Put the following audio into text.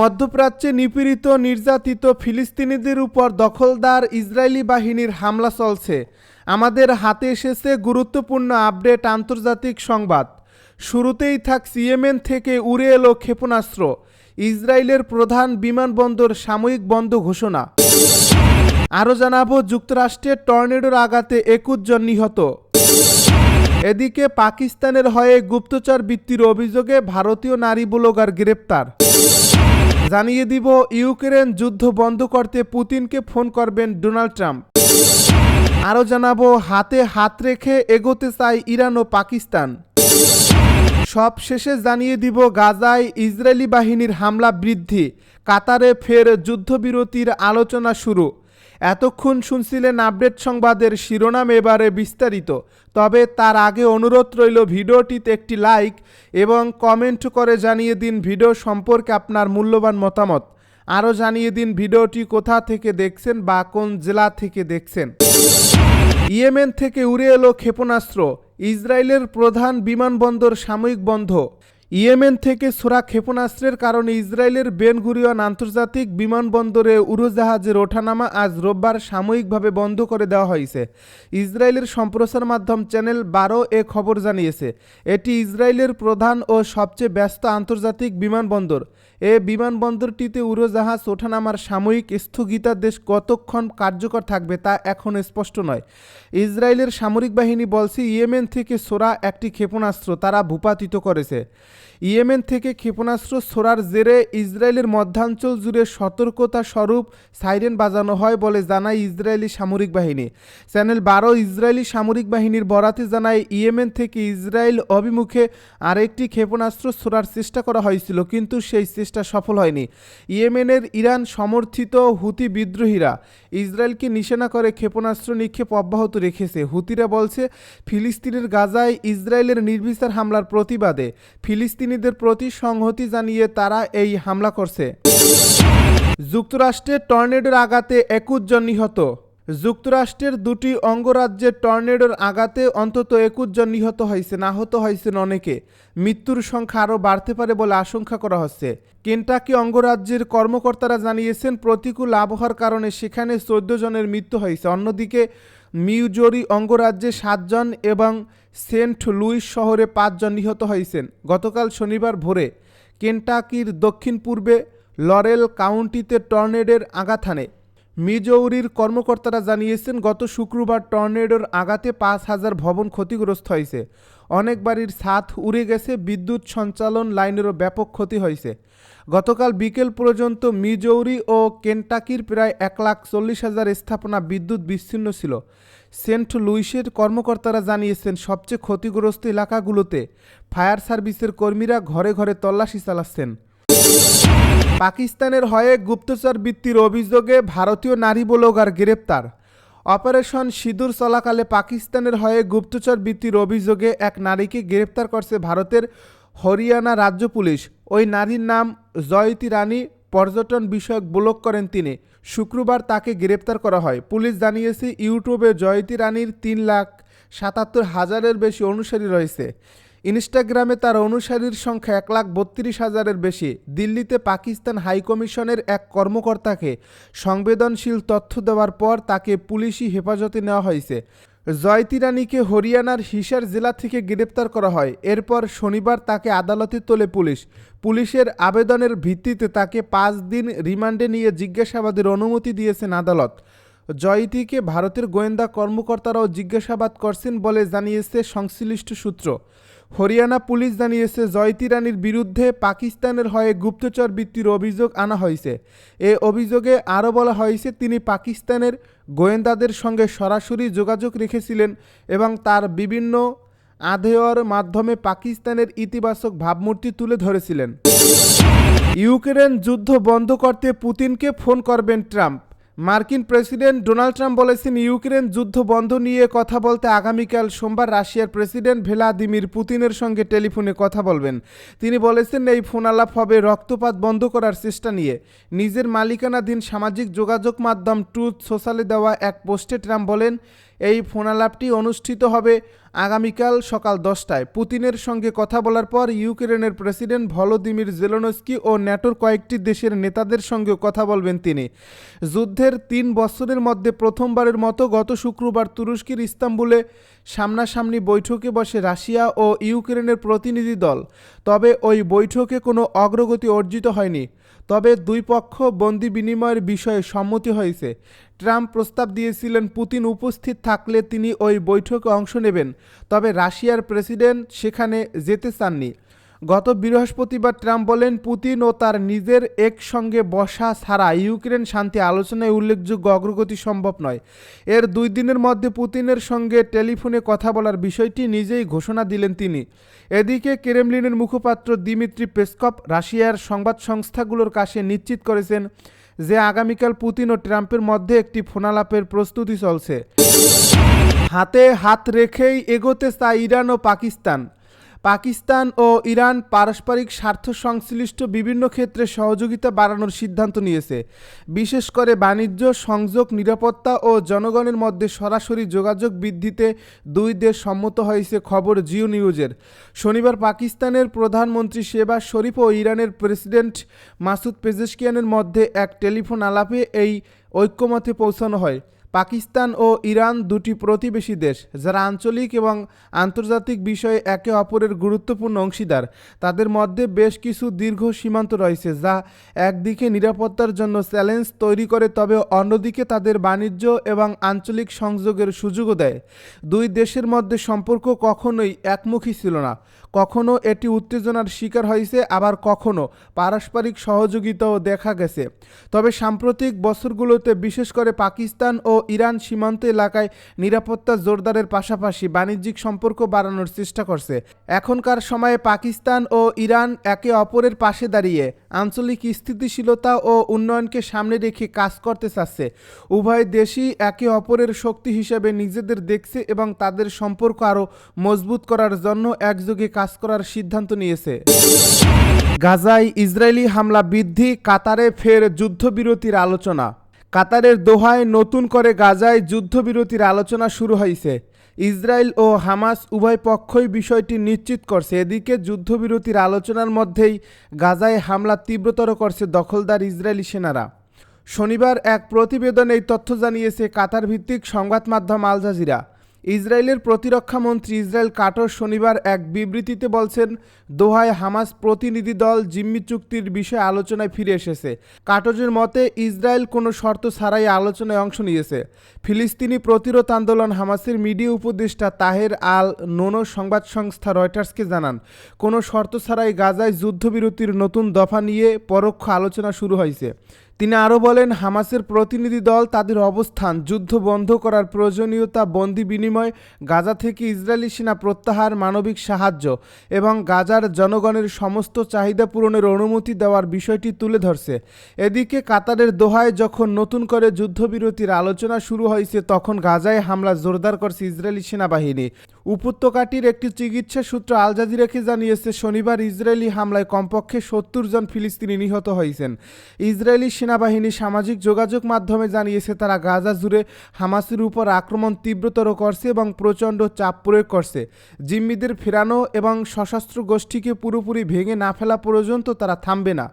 মধ্যপ্রাচ্যে নিপীড়িত, নির্যাতিত ফিলিস্তিনিদের উপর দখলদার ইসরায়েলি বাহিনীর হামলা চলছে। আমাদের হাতে এসেছে গুরুত্বপূর্ণ আপডেট আন্তর্জাতিক সংবাদ। শুরুতেই থাক সিএমএন থেকে উড়ে এলো ক্ষেপণাস্ত্র, ইসরায়েলের প্রধান বিমানবন্দর সাময়িক বন্ধ ঘোষণা। আরও জানাব যুক্তরাষ্ট্রের টর্নেডোর আঘাতে একুশ জন নিহত। এদিকে পাকিস্তানের হয়ে গুপ্তচর বৃত্তির অভিযোগে ভারতীয় নারী ব্লগার গ্রেপ্তার। জানিয়ে দিব, ইউক্রেন যুদ্ধ বন্ধ করতে পুতিনকে ফোন করবেন ডোনাল্ড ট্রাম্প। আরও জানাব, হাতে হাত রেখে এগোতে চায় ইরান ও পাকিস্তান। সব শেষে জানিয়ে দিব, গাজায় ইসরায়েলি বাহিনীর হামলা বৃদ্ধি। কাতারে ফের যুদ্ধবিরতির আলোচনা শুরু। এতক্ষণ শুনছিলেন আপডেট সংবাদের শিরোনাম এবারে বিস্তারিত। তবে তার আগে অনুরোধ রইল ভিডিওটিতে একটি লাইক এবং কমেন্ট করে জানিয়ে দিন ভিডিও সম্পর্কে আপনার মূল্যবান মতামত। আরও জানিয়ে দিন ভিডিওটি কোথা থেকে দেখছেন বা কোন জেলা থেকে দেখছেন। ইয়েমেন থেকে উড়ে এলো ক্ষেপণাস্ত্র। ইসরায়েলের প্রধান বিমানবন্দর সাময়িক বন্ধ। ইয়েমেন থেকে সোরা ক্ষেপণাস্ত্রের কারণে ইসরায়েলের বেনগুরিয়ন আন্তর্জাতিক বিমানবন্দরে উড়োজাহাজের ওঠানামা আজ রোববার সাময়িকভাবে বন্ধ করে দেওয়া হয়েছে। ইসরায়েলের সম্প্রচার মাধ্যম চ্যানেল বারো এ খবর জানিয়েছে, এটি ইসরায়েলের প্রধান ও সবচেয়ে ব্যস্ত আন্তর্জাতিক বিমানবন্দর। এ বিমানবন্দরটিতে উড়োজাহাজ ওঠানামার সাময়িক স্থগিতাদেশ কতক্ষণ কার্যকর থাকবে তা এখন স্পষ্ট নয়। ইসরায়েলের সামরিক বাহিনী বলছে, ইয়েমেন থেকে সোরা একটি ক্ষেপণাস্ত্র তারা ভূপাতিত করেছে। ইয়েমেন থেকে ক্ষেপণাস্ত্র ছোড়ার জেরে ইসরায়েলের মধ্যাঞ্চল জুড়ে সতর্কতা স্বরূপ সাইরেন বাজানো হয় বলে জানায় ইসরায়েলি সামরিক বাহিনী। চ্যানেল বারো ইসরায়েলি সামরিক বাহিনীর বরাতে জানায়, ইয়েমেন থেকে ইসরায়েল অভিমুখে আরেকটি ক্ষেপণাস্ত্র ছোড়ার চেষ্টা করা হয়েছিল, কিন্তু সেই সফল হয়নি। ইয়েমেনের ইরান সমর্থিত হুতি বিদ্রোহীরা ইসরায়েলকে নিশানা করে ক্ষেপণাস্ত্র নিক্ষেপ অব্যাহত রেখেছে। হুতিরা বলছে, ফিলিস্তিনের গাজায় ইসরায়েলের নির্বিচার হামলার প্রতিবাদে ফিলিস্তিনিদের প্রতি সংহতি জানিয়ে তারা এই হামলা করছে। যুক্তরাষ্ট্রে টর্নেডোর আঘাতে একুশ জন নিহত। যুক্তরাষ্ট্রের দুটি অঙ্গরাজ্যের টর্নেডোর আঘাতে অন্তত একুশ জন নিহত হয়েছে আহত হয়েছেন অনেকে। মৃত্যুর সংখ্যা আরও বাড়তে পারে বলে আশঙ্কা করা হচ্ছে। কেন্টাকি অঙ্গরাজ্যের কর্মকর্তারা জানিয়েছেন, প্রতিকূল আবহাওয়ার কারণে সেখানে চোদ্দ জনের মৃত্যু হয়েছে। অন্যদিকে, মিউজোরি অঙ্গরাজ্যে সাতজন এবং সেন্ট লুইস শহরে পাঁচজন নিহত হয়েছেন। গতকাল শনিবার ভোরে কেন্টাকির দক্ষিণ পূর্বে লরেল কাউন্টিতে টর্নেডের আঘাত হানে। মিজৌরির কর্মকর্তারা জানিয়েছেন, গত শুক্রবার টর্নেডোর আঘাতে পাঁচ হাজার ভবন ক্ষতিগ্রস্ত হয়েছে। অনেক বাড়ির ছাদ উড়ে গেছে, বিদ্যুৎ সঞ্চালন লাইনেরও ব্যাপক ক্ষতি হয়েছে। গতকাল বিকেল পর্যন্ত মিজৌরি ও কেন্টাকির প্রায় এক লাখ চল্লিশ হাজার স্থাপনা বিদ্যুৎ বিচ্ছিন্ন ছিল। সেন্ট লুইসের কর্মকর্তারা জানিয়েছেন, সবচেয়ে ক্ষতিগ্রস্ত এলাকাগুলোতে ফায়ার সার্ভিসের কর্মীরা ঘরে ঘরে তল্লাশি চালাচ্ছেন। পাকিস্তানের হয়ে গুপ্তচর বৃত্তির অভিযোগে ভারতীয় নারী ব্লগার গ্রেপ্তার। অপারেশন সিঁদুর চলাকালে পাকিস্তানের হয়ে গুপ্তচর বৃত্তির অভিযোগে এক নারীকে গ্রেপ্তার করছে ভারতের হরিয়ানা রাজ্য পুলিশ। ওই নারীর নাম জয়তী রানী, পর্যটন বিষয়ক ব্লক করেন তিনি। শুক্রবার তাকে গ্রেপ্তার করা হয়। পুলিশ জানিয়েছে, ইউটিউবে জয়তী রানীর তিন লাখ সাতাত্তর হাজারের বেশি অনুসারী রয়েছে। ইনস্টাগ্রামে তার অনুসারীর সংখ্যা এক লাখ বত্রিশ হাজারের বেশি। দিল্লিতে পাকিস্তান হাইকমিশনের এক কর্মকর্তাকে সংবেদনশীল তথ্য দেওয়ার পর তাকে পুলিশি হেফাজতে নেওয়া হয়েছে। জয়তী রানীকে হরিয়ানার হিসার জেলা থেকে গ্রেপ্তার করা হয়। এরপর শনিবার তাকে আদালতে তোলে পুলিশ। পুলিশের আবেদনের ভিত্তিতে তাকে পাঁচ দিন রিমান্ডে নিয়ে জিজ্ঞাসাবাদের অনুমতি দিয়েছেন আদালত। জয়তীকে ভারতের গোয়েন্দা কর্মকর্তারাও জিজ্ঞাসাবাদ করছেন বলে জানিয়েছে সংশ্লিষ্ট সূত্র। হরিয়ানা পুলিশ জানিয়েছে, জয়তী রানীর বিরুদ্ধে পাকিস্তানের হয়ে গুপ্তচর বৃত্তির অভিযোগ আনা হয়েছে। এ অভিযোগে আরও বলা হয়েছে, তিনি পাকিস্তানের গোয়েন্দাদের সঙ্গে সরাসরি যোগাযোগ রেখেছিলেন এবং তার বিভিন্ন আধেয়র মাধ্যমে পাকিস্তানের ইতিবাচক ভাবমূর্তি তুলে ধরেছিলেন। ইউক্রেন যুদ্ধ বন্ধ করতে পুতিনকে ফোন করবেন ট্রাম্প। মার্কিন প্রেসিডেন্ট ডোনাল্ড ট্রাম্প বলেছেন, ইউক্রেন যুদ্ধ বন্ধ নিয়ে কথা বলতে আগামীকাল সোমবার রাশিয়ার প্রেসিডেন্ট ভ্লাদিমির পুতিনের সঙ্গে টেলিফোনে কথা বলবেন। তিনি বলেছেন, এই ফোন আলাপ হবে রক্তপাত বন্ধ করার চেষ্টা নিয়ে। নিজের মালিকানাধীন সামাজিক যোগাযোগ মাধ্যম ট্রুথ সোশ্যালে দেওয়া এক পোস্টে ট্রাম্প বলেন এই ফোনালাপটি অনুষ্ঠিত হবে আগামীকাল সকাল দশটায়। পুতিনের সঙ্গে কথা বলার পর ইউক্রেনের প্রেসিডেন্ট ভলোদিমির জেলোনস্কি ও ন্যাটোর কয়েকটি দেশের নেতাদের সঙ্গেও কথা বলবেন তিনি। যুদ্ধের তিন বছরের মধ্যে প্রথমবারের মতো গত শুক্রবার তুরস্কের ইস্তাম্বুলে সামনাসামনি বৈঠকে বসে রাশিয়া ও ইউক্রেনের প্রতিনিধি দল। তবে ওই বৈঠকে কোনো অগ্রগতি অর্জিত হয়নি। তবে দুই পক্ষ বন্দি বিনিময়ের বিষয়ে সম্মতি হয়েছে। ট্রাম্প প্রস্তাব দিয়েছিলেন, পুতিন উপস্থিত থাকলে তিনি ওই বৈঠকে অংশ নেবেন। তবে রাশিয়ার প্রেসিডেন্ট সেখানে যেতে চাননি। গত বৃহস্পতিবার ট্রাম্প বলেন, পুতিন ও তার নিজের একসঙ্গে বসা ছাড়া ইউক্রেন শান্তি আলোচনায় উল্লেখযোগ্য অগ্রগতি সম্ভব নয়। এর দুই দিনের মধ্যে পুতিনের সঙ্গে টেলিফোনে কথা বলার বিষয়টি নিজেই ঘোষণা দিলেন তিনি। এদিকে ক্রেমলিনের মুখপাত্র দিমিত্রি পেসকপ রাশিয়ার সংবাদ সংস্থাগুলোর কাছে নিশ্চিত করেছেন যে আগামীকাল পুতিন ও ট্রাম্পের মধ্যে একটি ফোনালাপের প্রস্তুতি চলছে। হাতে হাত রেখেই এগোতে চায় ইরান ও পাকিস্তান। পাকিস্তান ও ইরান পারস্পরিক স্বার্থ সংশ্লিষ্ট বিভিন্ন ক্ষেত্রে সহযোগিতা বাড়ানোর সিদ্ধান্ত নিয়েছে। বিশেষ করে বাণিজ্য, সংযোগ, নিরাপত্তা ও জনগণের মধ্যে সরাসরি যোগাযোগ বৃদ্ধিতে দুই দেশ সম্মত হয়েছে খবর জিও নিউজের। শনিবার পাকিস্তানের প্রধানমন্ত্রী শেবাজ শরীফ ও ইরানের প্রেসিডেন্ট মাসুদ পেজেশকিয়ানের মধ্যে এক টেলিফোন আলাপে এই ঐক্যমতে পৌঁছানো হয়। পাকিস্তান ও ইরান দুটি প্রতিবেশী দেশ, যারা আঞ্চলিক এবং আন্তর্জাতিক বিষয়ে একে অপরের গুরুত্বপূর্ণ অংশীদার। তাদের মধ্যে বেশ কিছু দীর্ঘ সীমান্ত রয়েছে, যা একদিকে নিরাপত্তার জন্য চ্যালেঞ্জ তৈরি করে, তবে অন্যদিকে তাদের বাণিজ্য এবং আঞ্চলিক সংযোগের সুযোগও দেয়। দুই দেশের মধ্যে সম্পর্ক কখনোই একমুখী ছিল না। কখনো এটি উত্তেজনার শিকার হয়েছে, আবার কখনো পারস্পরিক সহযোগিতাও দেখা গেছে। তবে সাম্প্রতিক বছরগুলোতে বিশেষ করে পাকিস্তান ও ইরান সীমান্ত এলাকায় নিরাপত্তা জোরদারের পাশাপাশি বাণিজ্যিক সম্পর্ক বাড়ানোর চেষ্টা করছে। এখনকার সময়ে পাকিস্তান ও ইরান একে অপরের পাশে দাঁড়িয়ে আঞ্চলিক স্থিতিশীলতা ও উন্নয়নকে সামনে রেখে কাজ করতে চাচ্ছে। উভয় দেশই একে অপরের শক্তি হিসেবে নিজেদের দেখছে এবং তাদের সম্পর্ক আরও মজবুত করার জন্য একযোগে কাজ করার সিদ্ধান্ত নিয়েছে। গাজায় ইসরায়েলি হামলা বৃদ্ধি, কাতারে ফের যুদ্ধবিরতির আলোচনা। কাতারের দোহায় নতুন করে গাজায় যুদ্ধবিরতির আলোচনা শুরু হয়েছে। ইসরায়েল ও হামাস উভয় পক্ষই বিষয়টি নিশ্চিত করছে। এদিকে যুদ্ধবিরতির আলোচনার মধ্যেই গাজায় হামলা তীব্রতর করছে দখলদার ইসরায়েলি সেনারা। শনিবার এক প্রতিবেদনে এই তথ্য জানিয়েছে কাতার ভিত্তিক সংবাদ মাধ্যম আল জাজিরা। ইসরায়েলের প্রতিরক্ষা মন্ত্রী ইসরায়েল কাটর শনিবার এক বিবৃতিতে বলছেন, দোহায় হামাস প্রতিনিধি দল জিম্মি চুক্তির বিষয়ে আলোচনায় ফিরে এসেছে। কাটজের মতে, ইসরায়েল কোনো শর্ত ছাড়াই আলোচনায় অংশ নিয়েছে। ফিলিস্তিনি প্রতিরোধ আন্দোলন হামাসের মিডিয়া উপদেষ্টা তাহের আল নোনো সংবাদ সংস্থা রয়টার্সকে জানান, কোনো শর্ত ছাড়াই গাজায় যুদ্ধবিরতির নতুন দফা নিয়ে পরোক্ষ আলোচনা শুরু হয়েছে। তিনি আরও বলেন, হামাসের প্রতিনিধি দল তাদের অবস্থান, যুদ্ধ বন্ধ করার প্রয়োজনীয়তা, বন্দি বিনিময়, গাজা থেকে ইসরায়েলি সেনা প্রত্যাহার, মানবিক সাহায্য এবং গাজার জনগণের সমস্ত চাহিদা পূরণের অনুমতি দেওয়ার বিষয়টি তুলে ধরছে। এদিকে কাতারের দোহায় যখন নতুন করে যুদ্ধবিরতির আলোচনা শুরু হয়েছে, তখন গাজায় হামলা জোরদার করছে ইসরায়েলি সেনাবাহিনী। উপত্যকাটির একটি চিকিৎসা সূত্র আল জাজিরাকে জানিয়েছে, শনিবার ইসরায়েলি হামলায় কমপক্ষে সত্তর জন ফিলিস্তিনি নিহত হয়েছেন। ইসরায়েলি সেনাবাহিনী সামাজিক যোগাযোগ মাধ্যমে জানিয়েছে, তারা গাজা জুড়ে হামাসের উপর আক্রমণ তীব্রতর করছে এবং প্রচণ্ড চাপ প্রয়োগ করছে। জিম্মিদের ফেরানো এবং সশস্ত্র গোষ্ঠীকে পুরোপুরি ভেঙে না ফেলা পর্যন্ত তারা থামবে না।